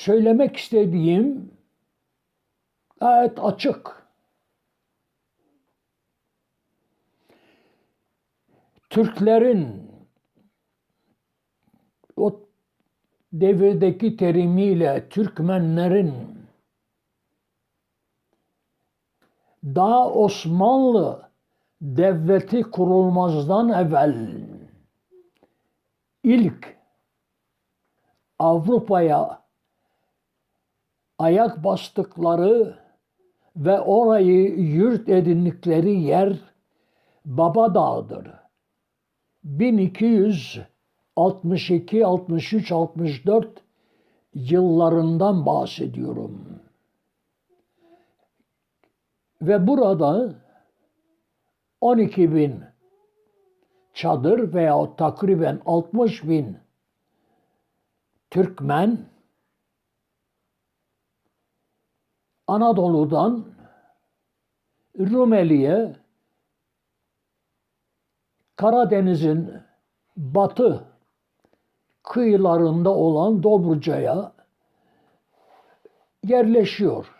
söylemek istediğim gayet açık. Türklerin o devirdeki terimiyle Türkmenlerin daha Osmanlı devleti kurulmazdan evvel ilk Avrupa'ya ayak bastıkları ve orayı yurt edindikleri yer Baba Dağı'dır. 1262, 63, 64 yıllarından bahsediyorum. Ve burada 12 bin çadır veya takriben 60 bin Türkmen Anadolu'dan Rumeli'ye Karadeniz'in batı kıyılarında olan Dobruca'ya yerleşiyor.